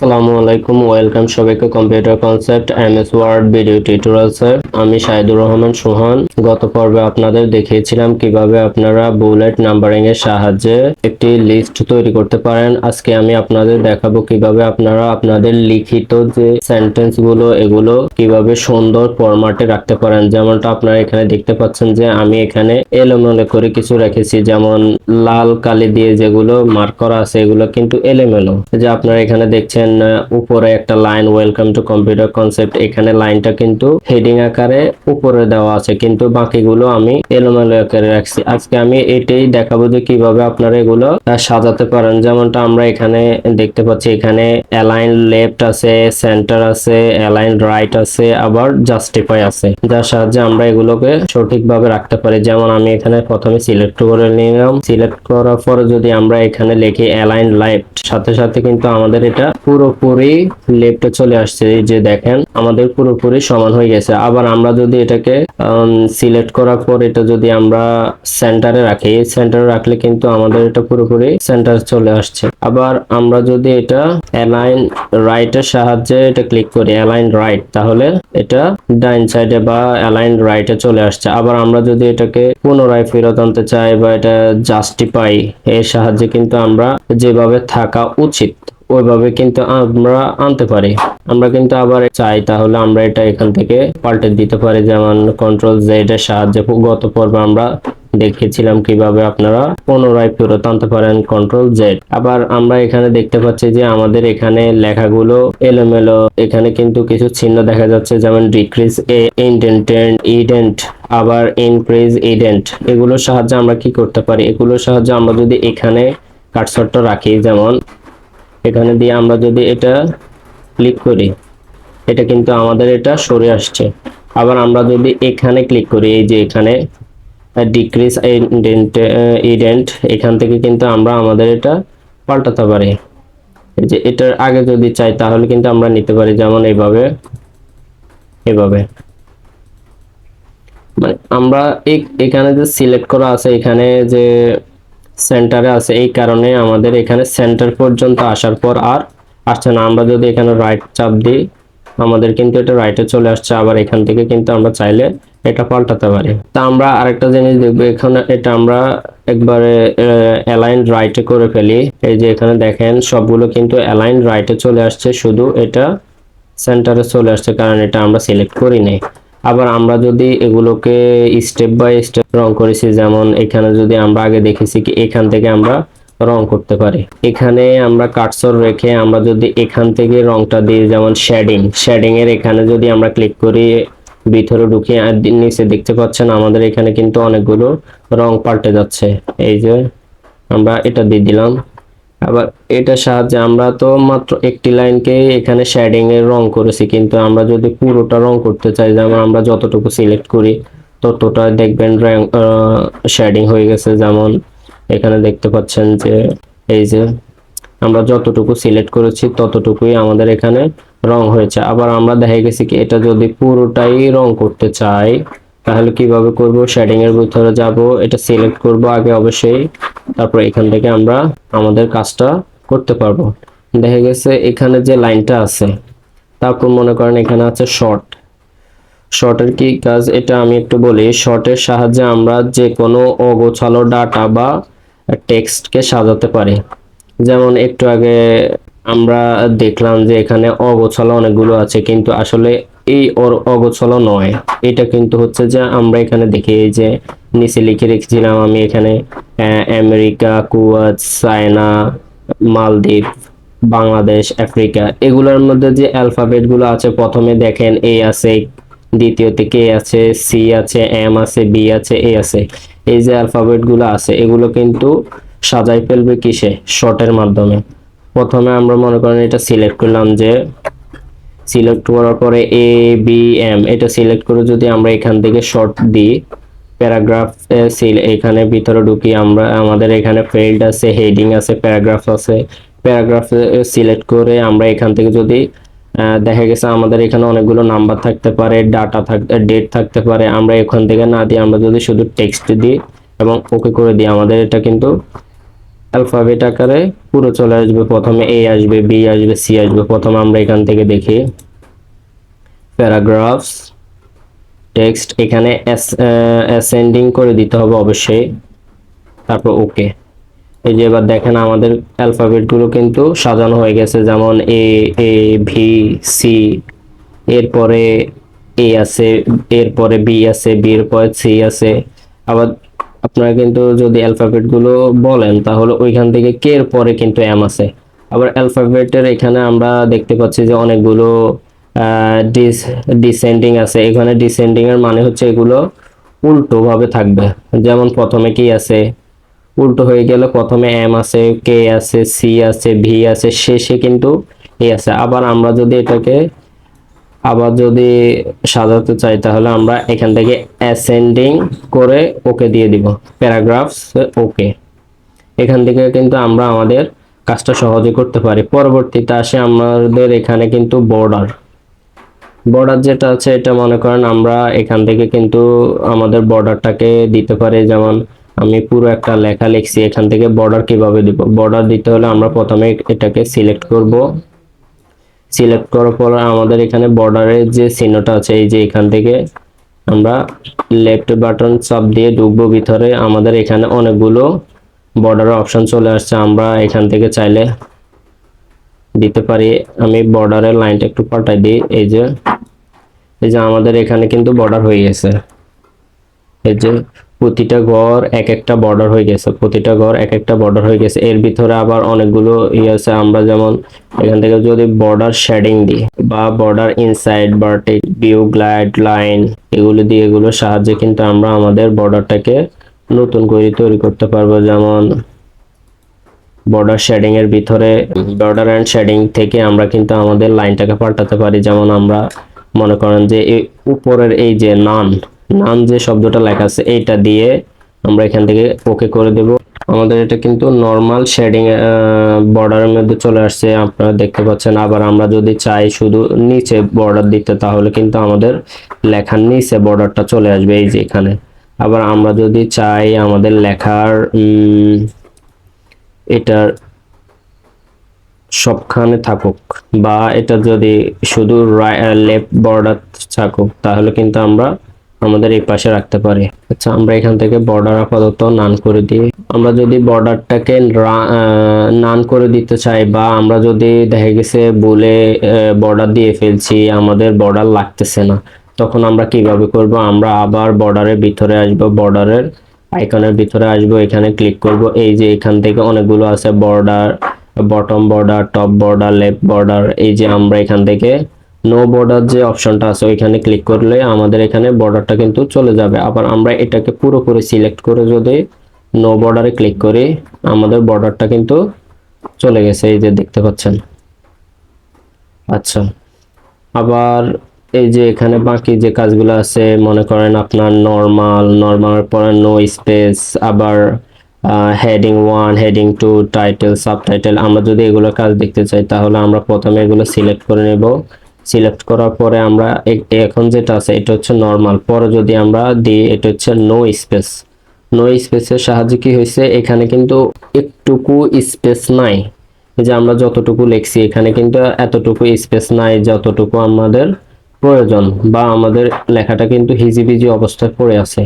আসসালামু আলাইকুম, ওয়েলকাম সবাইকে computer concept MS Word video টিউটোরিয়ালসে আমি সাইদুর রহমান সোহান। গত পর্বে আপনাদের দেখিয়েছিলাম কীভাবে আপনারা বুলেট নাম্বারিং এর সাহায্যে একটি লিস্ট তৈরি করতে পারেন। আজকে আমি আপনাদের দেখাবো কীভাবে আপনারা আপনাদের লিখিত যে সেন্টেন্সগুলো, এগুলো কীভাবে সুন্দর ফরম্যাটে রাখতে পারেন। যেমনটা আপনারা এখানে দেখতে পাচ্ছেন যে আমি এখানে এলোমেলো করে কিছু রেখেছি। যেমন লাল কালি দিয়ে যেগুলো মার্ক করা আছে, এগুলো কিন্তু এলোমেলো। যে আপনারা এখানে দেখছেন আহ, উপরে একটা line welcome to computer concept এখানে লাইনটা কিন্তু হেডিং আকারে উপরে দেওয়া আছে কিন্তু বাকিগুলো আমি এলোমেলো আকারে রাখছি। আজকে আমি এটাই দেখাবো যে কীভাবে আপনারা এগুলো সাজাতে পারেন। যেমনটা আমরা এখানে দেখতে পাচ্ছি এখানে অ্যালাইন লেফট আছে সেন্টার আছে অ্যালাইন রাইট আছে আবার জাস্টিফাই আছে। যার সাহায্যে আমরা এগুলোকে সঠিকভাবে রাখতে পারি। যেমন আমি এখানে প্রথমে সিলেক্ট করে নিলাম। সিলেক্ট করার পরে যদি আমরা এখানে লিখি অ্যালাইন লেফট সাথে সাথে কিন্তু আমাদের এটা পুরোপুরি লেফটে চলে আসছে, এই যে দেখেন, আমাদের পুরোপুরি সমান হয়ে গেছে। আবার আমরা যদি এটাকে সিলেক্ট করার পর এটা যদি আমরা সেন্টারে রাখি সেন্টারে রাখলে কিন্তু আমাদের এটা পুরোপুরি সেন্টার চলে আসছে। আবার আমরা যদি এটা অ্যালাইন রাইটের সাহায্যে এটা ক্লিক করি অ্যালাইন রাইট তাহলে এটা ডাইন সাইডে বা অ্যালাইন রাইটে চলে আসছে। আবার আমরা যদি এটাকে পুনরায় ফেরত আনতে চাই বা এটা জাস্টিফাই এর সাহায্যে কিন্তু আমরা যেভাবে থাকা উচিত। ওইভাবে কিন্তু আমরা আনতে পারি। আমরা কিন্তু আবার চাই তাহলে আমরা এটা এখান থেকে পাল্টে দিতে পারি। যেমন কন্ট্রোল জেড এর সাহায্যে গত পর্বে আমরা দেখিয়েছিলাম কীভাবে আপনারা পুনরায় ফেরত আনতে পারেন কন্ট্রোল জেড আবার আমরা এখানে দেখতে পাচ্ছি যে আমাদের এখানে লেখাগুলো এলোমেলো। এখানে কিন্তু কিছু চিহ্ন দেখা যাচ্ছে, যেমন ডিক্রিজ এ ইন্ডেন্টেন্ট ইডেন্ট আবার ইনক্রিজ ইডেন্ট এগুলোর সাহায্যে আমরা কি করতে পারি? এগুলোর সাহায্যে আমরা যদি এখানে কাটসটটা রাখি, যেমন এখানে দিয়ে আমরা যদি এটা ক্লিক করি, এটা কিন্তু আমাদের এটা সরে আসছে। আবার আমরা যদি এখানে ক্লিক করি, এই যে এখানে ডিক্রিজ ইডেন্ট এখান থেকে কিন্তু আমরা আমাদের এটা পাল্টাতে পারি। যে এটার আগে যদি চাই, তাহলে কিন্তু আমরা নিতে পারি যেমন এইভাবে এভাবে। মানে আমরা এখানে যে সিলেক্ট করা আছে, এখানে যে সেন্টারে আছে, এই কারণে আমাদের এখানে সেন্টার পর্যন্ত আসার পর আর আসছে না। আমরা যদি এখানে রাইট চাপ দিই, আমাদের কিন্তু এটা রাইটে চলে আসছে। আবার এখান থেকে কিন্তু আমরা চাইলে এটা পাল্টাতে পারি। তা আমরা আরেকটা জিনিস দেখব, এখানে এটা আমরা একবারে অ্যালাইন রাইটে করে ফেলি। এই যে এখানে দেখেন, সবগুলো কিন্তু অ্যালাইন রাইটে চলে আসছে। শুধু এটা সেন্টারে চলে আসছে, কারণ এটা আমরা সিলেক্ট করি নাই আবার আমরা যদি এগুলোকে স্টেপ বাই স্টেপ রং করেছি, যেমন এখানে যদি আমরা আগে দেখেছি কি এখান থেকে আমরা রং করতে পারি। এখানে আমরা কাটসর রেখে আমরা যদি এখান থেকে রংটা দিই, যেমন শেডিং শেডিং এর এখানে যদি আমরা ক্লিক করি, ভিতরে আর নিচে দেখতে পাচ্ছেন আমাদের এখানে কিন্তু অনেকগুলো রং পাল্টে যাচ্ছে। এই যে আমরা এটা দিয়ে দিলাম। আবার এটার সাহায্যে আমরা তো মাত্র একটি লাইনকে এখানে শেডিং এর রং করেছি, কিন্তু আমরা যদি পুরোটা রং করতে চাই, যেমন আমরা যতটুকু সিলেক্ট করি, ততটা দেখবেন শেডিং হয়ে গেছে। যেমন এখানে দেখতে পাচ্ছেন যে, এই যে আমরা যতটুকু সিলেক্ট করেছি, ততটুকুই আমাদের এখানে রং হয়েছে। আবার আমরা দেখা গেছি কি, এটা যদি পুরোটাই রং করতে চাই, তাহলে কীভাবে করব? শেডিং এর ভিতরে যাব, এটা সিলেক্ট করব, আগে অবশ্যই তারপর এখান থেকে আমরা আমাদের কাজটা করতে পারব। দেখা গেছে এখানে যে লাইনটা আছে, তারপর মনে করেন এখানে আছে শর্ট শর্টের কি কাজ? এটা আমি একটু বলি শর্টের সাহায্যে আমরা যে কোনো অগোছালো ডাটা বা টেক্সটকে সাজাতে পারি। যেমন একটু আগে আমরা দেখলাম যে এখানে অগোছালো অনেকগুলো আছে, কিন্তু আসলে এই অগোছালো নয়। এটা কিন্তু হচ্ছে যে আমরা এখানে দেখি যে নিচে লিখে রেখেছিলাম আমি এখানে আমেরিকা, কুয়েত, চায়না, মালদ্বীপ, বাংলাদেশ, আফ্রিকা। এগুলোর মধ্যে যে অ্যালফাবেটগুলো আছে, প্রথমে দেখেন এ আছে, দ্বিতীয়তে কে আছে, সি আছে, এম আছে, বি আছে, এ আছে। এই যে অ্যালফাবেটগুলো আছে, এগুলো কিন্তু সাজাই ফেলবে কিসে? শর্টের মাধ্যমে। প্রথমে আমরা মনে করেন এটা সিলেক্ট করলাম যে, সিলেক্ট করার পরে এ, বি, এম, এটা সিলেক্ট করে যদি আমরা এখান থেকে শর্ট দিই প্যারাগ্রাফ এখানে ভিতরে ঢুকি আমরা, আমাদের এখানে ফিল্ড আছে, হেডিং আছে, প্যারাগ্রাফ আছে। প্যারাগ্রাফ সিলেক্ট করে আমরা এখান থেকে যদি দেখা গেছে আমাদের এখানে অনেকগুলো নাম্বার থাকতে পারে, ডাটা থাকতে ডেট থাকতে পারে, আমরা এখান থেকে না দিয়ে আমরা যদি শুধু টেক্সট দিই এবং ওকে করে দিই, আমাদের এটা কিন্তু অ্যালফাবেট আকারে পুরো চলে আসবে। প্রথমে এ আসবে, বি আসবে, সি আসবে, প্রথমে আমরা এখান থেকে দেখি। প্যারাগ্রাফস টেক্সট এখানে অ্যাসেন্ডিং করে দিতে হবে অবশ্যই। তারপর ওকে এই যে এবার দেখেন আমাদের অ্যালফাবেটগুলো কিন্তু সাজানো হয়ে গেছে। যেমন এ এ ভি সি এরপরে এ আছে, এরপরে বি আছে বি এর পরে সি আছে। আবার আপনারা কিন্তু যদি অ্যালফাবেটগুলো বলেন, তাহলে ওইখান থেকে কে এর পরে কিন্তু এম আছে। আবার অ্যালফাবেটের এখানে আমরা দেখতে পাচ্ছি যে অনেকগুলো ডিসেন্ডিং আছে। এখানে ডিসেন্ডিং এর মানে হচ্ছে এগুলো উল্টো ভাবে থাকবে। যেমন প্রথমে কি আছে? উল্টো হয়ে গেলে প্রথমে এম আছে কে আছে সি আছে ভি আছে, শেষে কিন্তু এ আছে। আবার আমরা যদি এটাকে, আবার যদি সাজাতে চাই, তাহলে আমরা এখান থেকে অ্যাসেন্ডিং করে ওকে দিয়ে দিব। প্যারাগ্রাফস ওকে এখান থেকে কিন্তু আমরা আমাদের কাজটা সহজে করতে পারি। পরবর্তীতে আসে আমাদের এখানে কিন্তু বর্ডার বর্ডার যেটা আছে, এটা মনে করেন আমরা এখান থেকে কিন্তু আমাদের বর্ডারটাকে দিতে পারি। যেমন আমি পুরো একটা লেখা লিখছি, এখান থেকে বর্ডার কীভাবে দিব? বর্ডার দিতে হলে আমরা প্রথমে এটাকে সিলেক্ট করব। সিলেক্ট করার পর আমাদের এখানে বর্ডারের যে চিহ্নটা আছে, এই যে এখান থেকে আমরা লেফট বাটন চাপ দিয়ে ঢুকবো ভিতরে। আমাদের এখানে অনেকগুলো বর্ডারের অপশন চলে আসছে। আমরা এখান থেকে চাইলে দিতে পারি। আমি বর্ডারের লাইনটা একটু পাল্টাই দিই। এই যে এই যে আমাদের এখানে কিন্তু বর্ডার হয়ে গেছে। এই যে প্রতিটা ঘর এক একটা বর্ডার হয়ে গেছে। প্রতিটা ঘর এক একটা বর্ডার হয়ে গেছে। এর ভিতরে আবার অনেকগুলো ইয়ে আছে। আমরা যেমন এখান থেকে যদি বর্ডার শেডিং দিই বা border inside vertical view glide line এগুলো দিয়ে এগুলোর সাহায্যে কিন্তু আমরা আমাদের বর্ডারটাকে নতুন করে তৈরি করতে পারব। যেমন বর্ডার শেডিং এর ভিতরে বর্ডার এন্ড শেডিং থেকে আমরা কিন্তু আমাদের লাইনটাকে পাল্টাতে পারি। যেমন আমরা মনে করেন যে এই উপরের এই যে নান নান যে শব্দটা লেখা আছে এইটা দিয়ে আমরা এখান থেকে ওকে করে দেব। আমাদের এটা কিন্তু নর্মাল শেডিং বর্ডারের মধ্যে চলে আসছে। আপনারা দেখতে পাচ্ছেন আবার আমরা যদি চাই শুধু নিচে বর্ডার দিতে তাহলে কিন্তু আমাদের লেখার নিচে বর্ডারটা চলে আসবে এই যে এখানে। আবার আমরা যদি চাই আমাদের লেখার উম, এটার সবখানে থাকুক বা এটা যদি শুধু লেফট বর্ডার থাকুক, তাহলে কিন্তু আমরা আমাদের এই পাশে রাখতে পারি। আচ্ছা আমরা এখান থেকে বর্ডার আপাতত নান করে দিই। আমরা যদি বর্ডারটাকে নান করে দিতে চাই বা আমরা যদি দেখা গেছে বলে বর্ডার দিয়ে ফেলছি, আমাদের বর্ডার লাগতেছে না, তখন আমরা কীভাবে করব? আমরা আবার বর্ডারের ভিতরে আসব বর্ডারের আইকনের ভিতরে আসব, এখানে ক্লিক করব। এই যে এখান থেকে অনেকগুলো আছে border bottom border top border left border এই যে আমরা এখান থেকে নো বর্ডার যে অপশনটা আছে, ওইখানে ক্লিক করলে আমাদের এখানে বর্ডারটা কিন্তু চলে যাবে। আবার আমরা এটাকে পুরোপুরি সিলেক্ট করে যদি নো বর্ডারে ক্লিক করি, আমাদের বর্ডারটা কিন্তু চলে গেছে। এই যে দেখতে পাচ্ছেন? আচ্ছা। আবার এই যে এখানে বাকি যে কাজগুলো আছে, মনে করেন আপনার নর্মাল নর্মাল পরে নো স্পেস আবার heading one heading two title subtitle আমরা যদি এগুলো কাজ দেখতে চাই, তাহলে আমরা প্রথমে এগুলো সিলেক্ট করে নেব। সিলেক্ট করার পরে আমরা এখন যেটা আছে, এটা হচ্ছে নর্মাল পরে যদি আমরা দিই, এটা হচ্ছে নো স্পেস নো স্পেসের সাহায্যে কি হয়েছে, এখানে কিন্তু একটুকু স্পেস নাই। যে আমরা যতটুকু লিখছি, এখানে কিন্তু এতটুকু স্পেস নাই, যতটুকু আমাদের প্রয়োজন বা আমাদের লেখাটা কিন্তু হিজিবিজি অবস্থায় পড়ে আছে।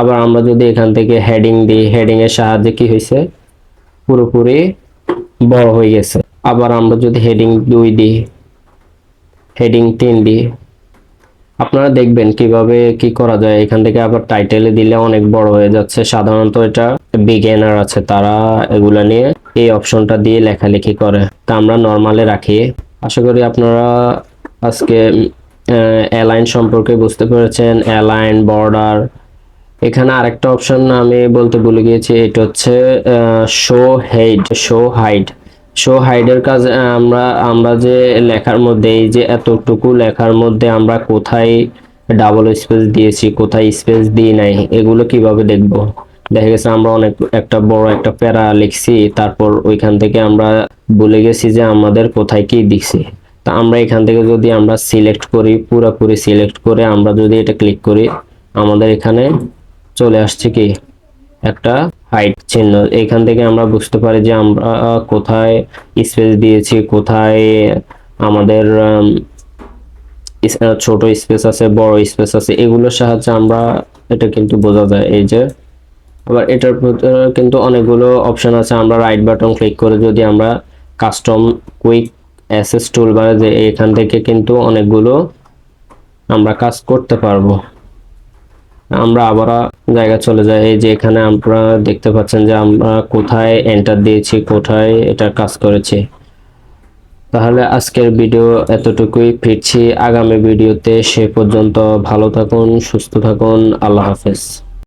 আবার আমরা যদি এখান থেকে হেডিং দিই হেডিং এর সাহায্যে কি হয়েছে পুরোপুরি বড় হয়ে গেছে। আবার আমরা যদি হেডিং দুই দিই হেডিং তিন দিই, আপনারা দেখবেন কীভাবে কি করা যায়। এখান থেকে আবার টাইটেলে দিলে অনেক বড় হয়ে যাচ্ছে। সাধারণত এটা বিগিনার আছে, তারা এগুলা নিয়ে এই অপশনটা দিয়ে লেখালেখি করে। তা আমরা নর্মালে রাখি। আশা করি আপনারা আজকে অ্যালাইন সম্পর্কে বুঝতে পেরেছেন অ্যালাইন বর্ডার এখানে আরেকটা অপশন আমি বলতে ভুলে গিয়েছি, এটা হচ্ছে show head show hide show হাইডের কাজ আমরা আমরা যে লেখার মধ্যে, এই যে এতটুকু লেখার মধ্যে আমরা কোথায় ডাবল স্পেস দিয়েছি, কোথায় স্পেস দিই নাই, এগুলো কীভাবে দেখব? দেখা গেছে আমরা অনেক, একটা বড় একটা প্যারা লিখছি, তারপর ওইখান থেকে আমরা ভুলে গেছি যে আমাদের কোথায় কি দিছি। তা আমরা এখান থেকে যদি আমরা সিলেক্ট করি, পুরোপুরি সিলেক্ট করে আমরা যদি এটা ক্লিক করি, আমাদের এখানে চলে আসছে কি? একটা হাইট চিহ্ন। এখান থেকে আমরা বুঝতে পারি যে আমরা কোথায় স্পেস দিয়েছি, কোথায় আমাদের ছোট স্পেস আছে, বড় স্পেস আছে, এগুলোর সাহায্যে আমরা এটা কিন্তু বোঝা যায়। এই যে, আবার এটার কিন্তু অনেকগুলো অপশন আছে। আমরা রাইট বাটন ক্লিক করে যদি আমরা কাস্টম কুইক অ্যাসেস টুলবারে যে এখান থেকে কিন্তু অনেকগুলো আমরা কাজ করতে পারব। আমরা আবার জায়গা চলে যাই। এই যে এখানে আমরা দেখতে পাচ্ছেন যে আমরা কোথায় এন্টার দিয়েছি, কোথায় এটা কাজ করেছি। তাহলে আজকের ভিডিও এতটুকুই। ফিরছি আগামী ভিডিওতে। সে পর্যন্ত ভালো থাকুন, সুস্থ থাকুন। আল্লাহ হাফেজ।